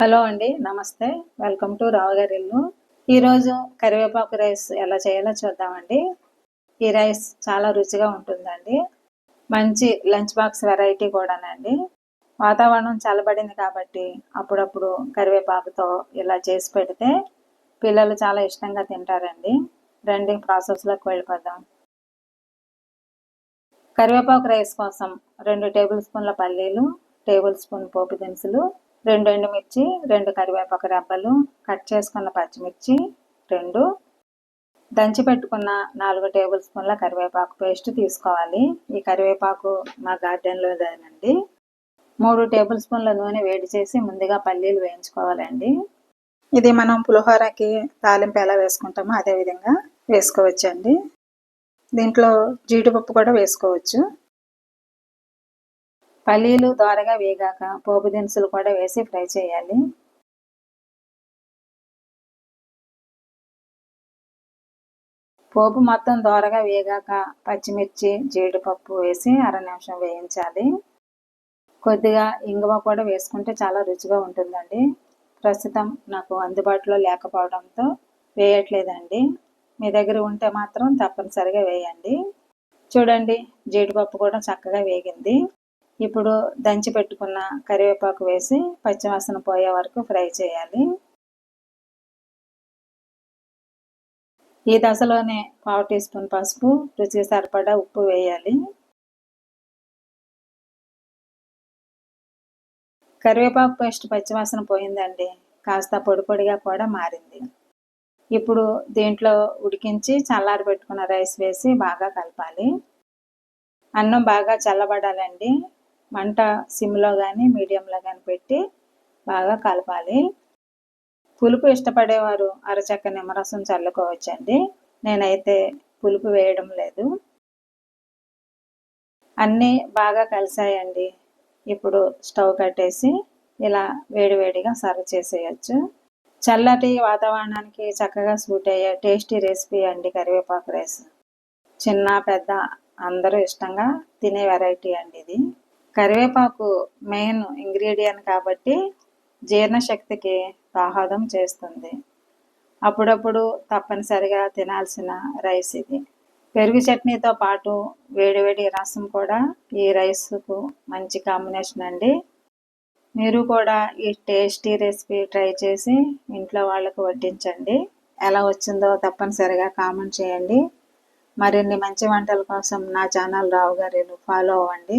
Hello అండి నమస్తే. Welcome to రావుగారి ఇల్లు. ఈరోజు కరివేపాకు రైస్ ఎలా చేయాలో చూద్దామండి. ఈ రైస్ చాలా రుచిగా ఉంటుందండి. మంచి లంచ్ బాక్స్ వెరైటీ కూడానండి. వాతావరణం చల్లబడింది కాబట్టి అప్పుడప్పుడు కరివేపాకుతో ఇలా చేసి పెడితే పిల్లలు చాలా ఇష్టంగా తింటారండి. రండి ప్రాసెస్లోకి వెళ్ళిపోదాం. కరివేపాకు రైస్ కోసం రెండు టేబుల్ స్పూన్ల పల్లీలు టేబుల్ స్పూన్ పోపు దినుసులు రెండు ఎండుమిర్చి రెండు కరివేపాకు రెబ్బలు కట్ చేసుకున్న పచ్చిమిర్చి రెండు. దంచి పెట్టుకున్న నాలుగు టేబుల్ స్పూన్ల కరివేపాకు పేస్ట్ తీసుకోవాలి. ఈ కరివేపాకు మా గార్డెన్లోదేనండి మూడు టేబుల్ స్పూన్ల నూనె వేడి చేసి ముందుగా పల్లీలు వేయించుకోవాలండి. ఇది మనం పులిహోరకి తాలింపు ఎలా వేసుకుంటామో అదే విధంగా వేసుకోవచ్చండి. దీంట్లో జీడిపప్పు కూడా వేసుకోవచ్చు. పల్లీలు దోరగా వేగాక పోపు దినుసులు కూడా వేసి ఫ్రై చేయాలి. పోపు మొత్తం దోరగా వేగాక పచ్చిమిర్చి జీడిపప్పు వేసి అర నిమిషం వేయించాలి. కొద్దిగా ఇంగువ కూడా వేసుకుంటే చాలా రుచిగా ఉంటుందండి. ప్రస్తుతం నాకు అందుబాటులో లేకపోవడంతో వేయట్లేదండి. మీ దగ్గర ఉంటే మాత్రం తప్పనిసరిగా వేయండి. చూడండి జీడిపప్పు కూడా చక్కగా వేగింది. ఇప్పుడు దంచి పెట్టుకున్న కరివేపాకు వేసి పచ్చివాసన పోయే వరకు ఫ్రై చేయాలి. ఈ దశలోనే పావు టీ స్పూన్ పసుపు రుచికి సరిపడా ఉప్పు వేయాలి. కరివేపాకు పేస్ట్ పచ్చివాసన పోయిందండి కాస్త పొడి పొడిగా కూడా మారింది. ఇప్పుడు దీంట్లో ఉడికించి చల్లారి పెట్టుకున్న రైస్ వేసి బాగా కలపాలి. అన్నం బాగా చల్లబడాలండి. మంట సిమ్లో కానీ మీడియంలో కానీ పెట్టి బాగా కలపాలి. పులుపు ఇష్టపడేవారు అరచక్క నిమ్మరసం చల్లుకోవచ్చండి. నేనైతే పులుపు వేయడం లేదు. అన్నీ బాగా కలిసాయండి. ఇప్పుడు స్టవ్ కట్టేసి ఇలా వేడివేడిగా సర్వ్ చేసేయచ్చు. చల్లటి వాతావరణానికి చక్కగా సూట్ అయ్యే టేస్టీ రెసిపీ అండి కరివేపాకు రైస్. చిన్న పెద్ద అందరూ ఇష్టంగా తినే వెరైటీ అండి ఇది. కరివేపాకు మెయిన్ ఇంగ్రీడియంట్ కాబట్టి జీర్ణశక్తికి దోహదం చేస్తుంది. అప్పుడప్పుడు తప్పనిసరిగా తినాల్సిన రైస్ ఇది. పెరుగు చట్నీతో పాటు వేడివేడి రసం కూడా ఈ రైస్కు మంచి కాంబినేషన్ అండి. మీరు కూడా ఈ టేస్టీ రెసిపీ ట్రై చేసి ఇంట్లో వాళ్ళకు వడ్డించండి. ఎలా వచ్చిందో తప్పనిసరిగా కామెంట్ చేయండి. మరిన్ని మంచి వంటల కోసం నా ఛానల్ రావు గారిని ఫాలో అవ్వండి.